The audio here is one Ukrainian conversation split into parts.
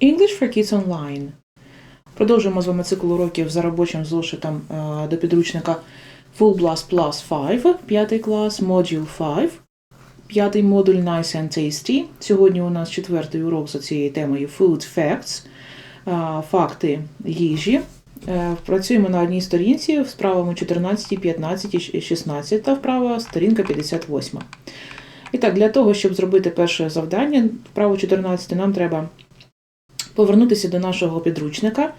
English for Kids Online. Продовжуємо з вами цикл уроків за робочим зошитом е, до підручника Full Blast Plus 5, 5 клас, Module 5, п'ятий модуль Nice and Tasty. Сьогодні у нас четвертий урок за цією темою Food Facts, е, факти їжі. Е, Працюємо на одній сторінці з вправами 14, 15 і 16 та вправа сторінка 58. І так, для того, щоб зробити перше завдання, вправо 14, нам треба повернутися до нашого підручника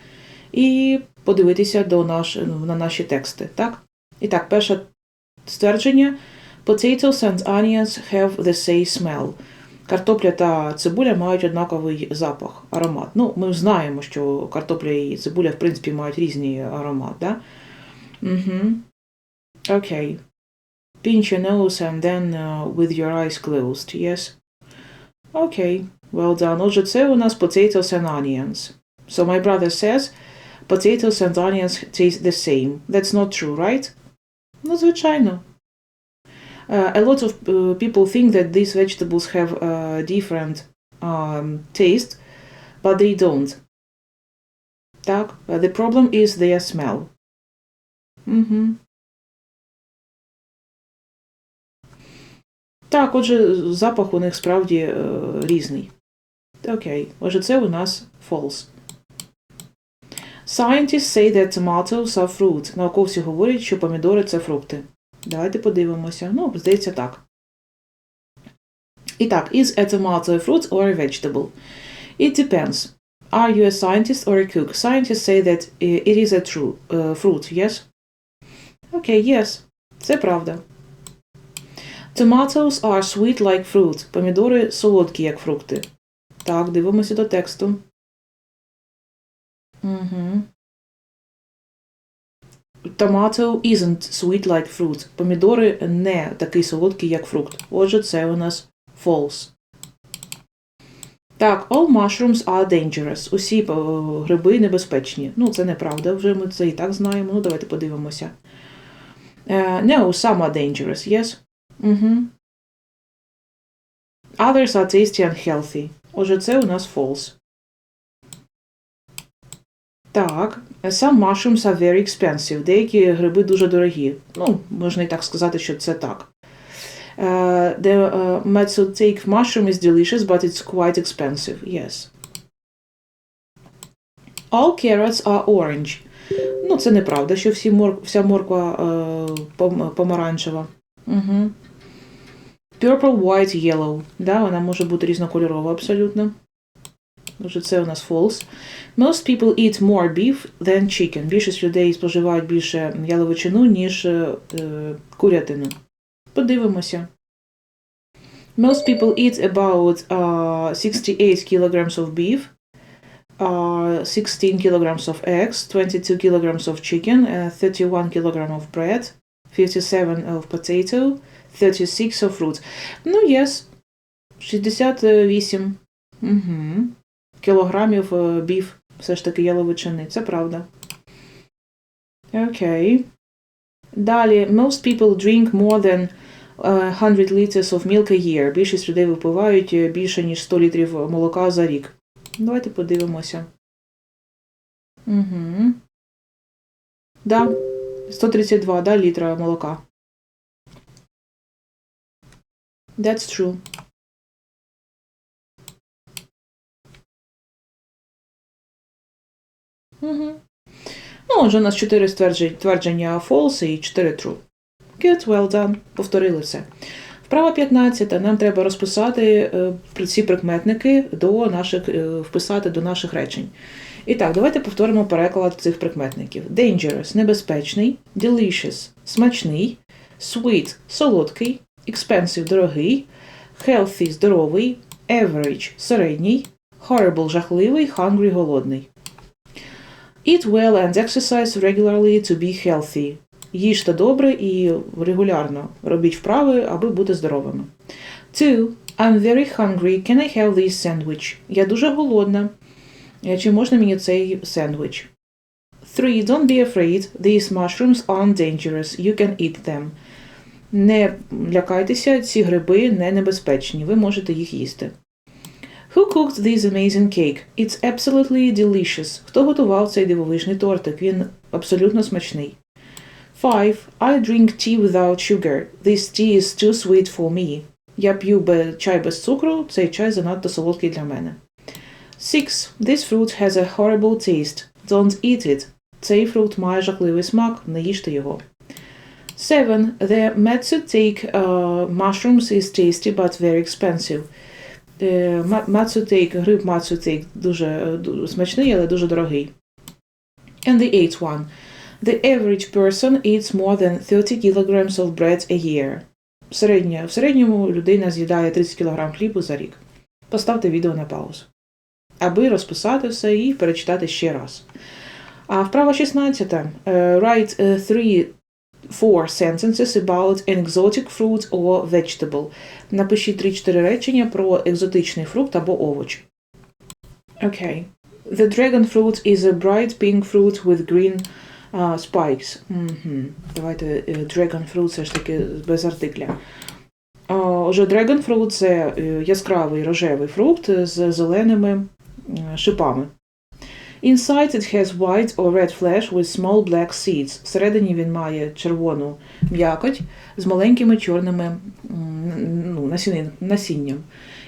і подивитися до наш, на наші тексти. Так? І так, перше ствердження: Potatoes and onions have the same smell. Картопля та цибуля мають однаковий запах, аромат. Ну, ми знаємо, що картопля і цибуля, в принципі, мають різний аромат, да? Угу. Окей. Pinch your nose and then uh, with your eyes closed, yes? Окей. Well done. Отже, це у нас potatoes and onions. So my brother says potatoes and onions taste the same. That's not true, right? Ну, звичайно. Uh, a lot of uh, people think that these vegetables have a different um, taste, but they don't. Так, Uh, the problem is their smell. Угу. Так, отже, запах у них справді е, різний. Окей, отже, це у нас false. Scientists say that tomatoes are fruit. Науковці говорять, що помідори це фрукти. Давайте подивимося. Ну, здається, так. І так, is a tomato a fruit or a vegetable? It depends. Are you a scientist or a cook? Scientists say that uh, it is a true uh, fruit, yes? Okay, yes. Це правда. Tomatoes are sweet like fruit. Помідори солодкі, як фрукти. Так, дивимося до тексту. Угу. Tomato isn't sweet like fruit. Помідори не такий солодкий, як фрукт. Отже, це у нас false. Так, all mushrooms are dangerous. Усі е, гриби небезпечні. Ну, це неправда, вже ми це і так знаємо. Ну, давайте подивимося. Uh, no, some are dangerous, yes? Угу. Others are tasty and healthy. Отже, це у нас false. Так, some mushrooms are very expensive. Деякі гриби дуже дорогі. Ну, можна і так сказати, що це так. Uh, the uh, Matsutake mushroom is delicious, but it's quite expensive. Yes. All carrots are orange. Ну, це неправда, що всі мор... вся морква е, пом... помаранчева. Угу. Purple, white, yellow. Да, вона може бути різнокольорова абсолютно. Отже, це у нас false. Most people eat more beef than chicken. Більшість людей споживають більше яловичину, ніж е, е, курятину. Подивимося. Most people eat about uh, 68 kilograms of beef, uh, 16 kilograms of eggs, 22 kilograms of chicken, uh, 31 kilogram of bread, 57 of potato, 36 of fruit. Ну, yes. 68 угу. кілограмів е, біф все ж таки яловичини. Це правда. Окей. Далі. Most people drink more than е, 100 liters of milk a year. Більшість людей випивають е, більше, ніж 100 літрів молока за рік. Давайте подивимося. Угу. Да. 132, да, літра молока. That's true. Угу. Ну, отже, у нас 4 ствердження, твердження false і 4 true. Good, well done. Повторили все. Вправа 15. Нам треба розписати е, ці прикметники до наших, е, вписати до наших речень. І так, давайте повторимо переклад цих прикметників. Dangerous небезпечний, delicious смачний, sweet солодкий, expensive дорогий, healthy здоровий, average середній, horrible жахливий, hungry голодний. Eat well and exercise regularly to be healthy. Їжте добре і регулярно робіть вправи, аби бути здоровими. 2. I'm very hungry. Can I have this sandwich? Я дуже голодна. Е, Чи можна мені цей сендвіч? 3. Don't be afraid. These mushrooms aren't dangerous. You can eat them. Не лякайтеся, ці гриби не небезпечні. Ви можете їх їсти. Who cooked this amazing cake? It's absolutely delicious. Хто готував цей дивовижний тортик? Він абсолютно смачний. 5. I drink tea without sugar. This tea is too sweet for me. Я п'ю чай без цукру, цей чай занадто солодкий для мене. 6. This fruit has a horrible taste. Don't eat it. Цей фрукт має жахливий смак, не їжте його. 7. The matsutake uh, mushrooms is tasty but very expensive. Е, ма- Matsutake, гриб matsutake дуже е, смачний, але дуже дорогий. And the eighth one. The average person eats more than 30 kilograms of bread a year. Середня, в середньому людина з'їдає 30 кг хлібу за рік. Поставте відео на паузу, аби розписати все і перечитати ще раз. А вправа 16. Е, Write е, three four sentences about an exotic fruit or vegetable. Напишіть 3-4 речення про екзотичний фрукт або овоч. Окей. The dragon fruit is a bright pink fruit with green uh, spikes. Мгм. Давайте е, dragon fruit все ж таки без артикля. Отже, dragon fruit – це е, яскравий рожевий фрукт з зеленими е, шипами. Inside it has white or red flesh with small black seeds. Всередині він має червону м'якоть з маленькими чорними ну, насінням.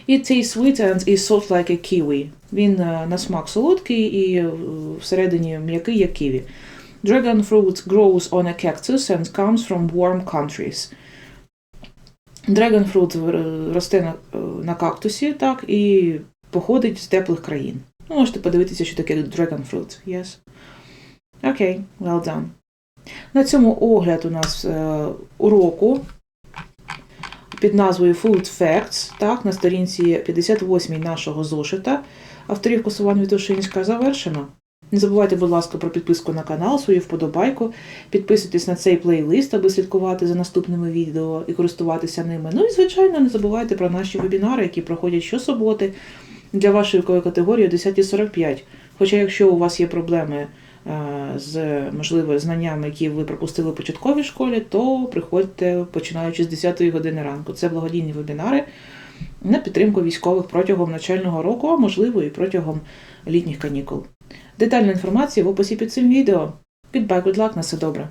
It tastes sweet and is soft like a kiwi. Він е, на смак солодкий і е, всередині м'який, як ківі. Dragon fruit grows on a cactus and comes from warm countries. Dragon fruit е, росте на, на кактусі, так, і походить з теплих країн. Ну, можете подивитися, що таке dragon fruit. Yes. Окей, well done. На цьому огляд у нас е, уроку під назвою Food Facts, так, на сторінці 58 нашого зошита. Авторів Косувань Вітушинська завершено. Не забувайте, будь ласка, про підписку на канал, свою вподобайку. Підписуйтесь на цей плейлист, аби слідкувати за наступними відео і користуватися ними. Ну і, звичайно, не забувайте про наші вебінари, які проходять щосуботи для вашої категорії 10.45. Хоча, якщо у вас є проблеми е, з можливо знаннями, які ви пропустили в початковій школі, то приходьте починаючи з 10 години ранку. Це благодійні вебінари на підтримку військових протягом навчального року, а можливо і протягом літніх канікул. Детальна інформація в описі під цим відео. Goodbye, good luck, на все добре.